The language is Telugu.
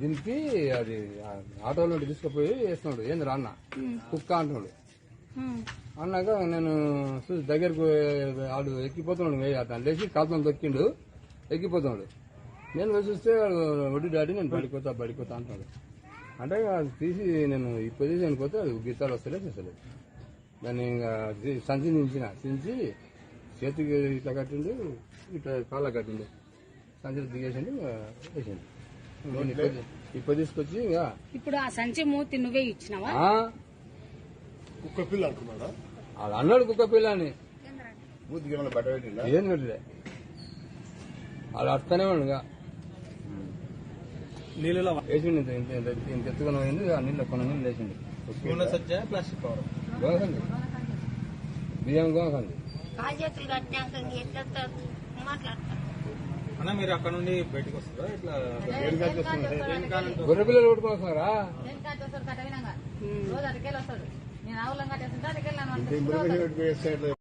దింపి అది ఆటోలో తీసుకుపోయి వేస్తున్నాడు. ఏంది రా అన్న? కుక్క అంటున్నాడు. అన్నాక నేను చూసి దగ్గరకు వాడు ఎక్కిపోతున్నాడు అతను లేచి కాలుతో దొక్కిండు ఎక్కిపోతున్నాడు. నేను చూస్తే వాడు వడ్డీ డాడీ నేను పడిపోతా పడిపోతా అంటున్నాడు. అంటే అది తీసి నేను ఈ పొజిషన్కి పోతే అది గీతాలు వస్తలేదు చూసలేదు దాన్ని ఇంకా సంచి దించిన దించి చేతికి ఇట్లా కట్టిండు ఇట్లా కాళ్ళ కట్టిండు. సంచిలో దిగేసిండు ఇంకా వేసిండు నేను ఇప్పుడు తీసుకొచ్చి ఇంకా ఇప్పుడు ఆ సంచి మూతి నువ్వే ఇచ్చినావా? ఆ, కుక్క పిల్ల అంటున్నాడా వాడు అన్నాడు కుక్క పిల్ల అని మూతికి ఏమైనా బట్ట పెట్టిందా ఏం పెట్టలే. వాళ్ళు అట్టనే ఉండగా నీళ్ళలో వేసిండు ఇంత ఇంత ఇంత ఇంత ఎత్తుకొని పోయింది ఆ నీళ్ళు కొన్ని నీళ్ళు ప్లాస్టిక్ కవర్. గోకండి బియ్యం గోకండి బాధ్యతలు కట్టినాక ఎట్లా మాట్లాడతారు అన్న మీరు అక్కడ నుండి బయటకు వస్తారా? ఇట్లా గొర్రె పిల్లలు కొట్టుకొని వస్తున్నారా ఉమ్. ఇంత ఇంప్లికేషన్ పెట్టి వేస్తే ఎట్లా